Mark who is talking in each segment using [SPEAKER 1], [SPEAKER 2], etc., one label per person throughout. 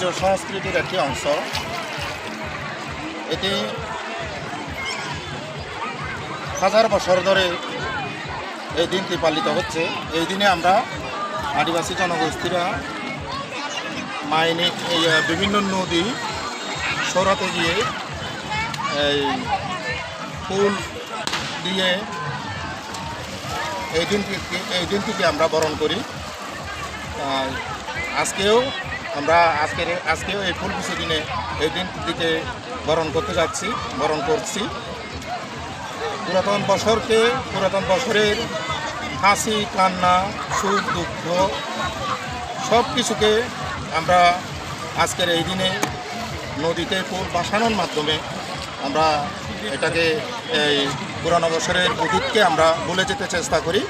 [SPEAKER 1] ঐতিহ্য সংস্কৃতির একটি অংশ। এটি হাজার বছর ধরে এই দিনটি পালিত হচ্ছে। এই দিনে আমরা আদিবাসী জনগোষ্ঠীরা মাইনে বিভিন্ন নদী, সরাতে গিয়ে এই ফুল দিয়ে এই দিনটিকে এই দিনটিকে আমরা বরণ করি। আজকেও আমরা আজকের আজকেও এই ফুল কিছু দিনে এই দিনটিকে বরণ করতে যাচ্ছি, বরণ করছি। পুরাতন বছরকে পুরাতন বছরের হাসি, কান্না, সুখ, দুঃখ সব কিছুকে আমরা আজকের এই দিনে নদীতে ফুল বাসানোর মাধ্যমে আমরা এটাকে এই পুরানো বছরের অতীতকে আমরা ভুলে যেতে চেষ্টা করি।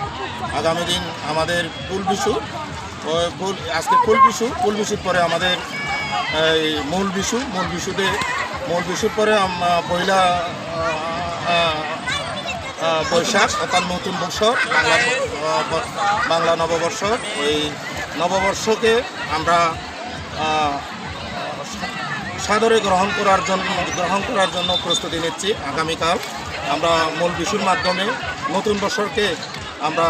[SPEAKER 1] আগামী দিন আমাদের ফুল বিশু আজকে ফুল বিশু, ফুল বিশুর পরে আমাদের, এই মূল বিশু, মূল বিশুতে, মূল বিশুর পরে পয়লা বৈশাখ, অর্থাৎ নতুন বছর, বাংলা বাংলা নববর্ষ, ওই নববর্ষকে আমরা সাদরে গ্রহণ করার জন্য গ্রহণ করার জন্য প্রস্তুতি নিচ্ছি আগামীকাল। আমরা মূল বিশুর মাধ্যমে নতুন বছরকে আমরা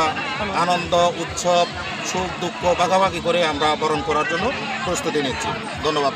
[SPEAKER 1] আনন্দ, উৎসব সুখ দুঃখ ভাগাভাগি করে আমরা বরণ করার জন্য প্রস্তুতি নিচ্ছি। ধন্যবাদ।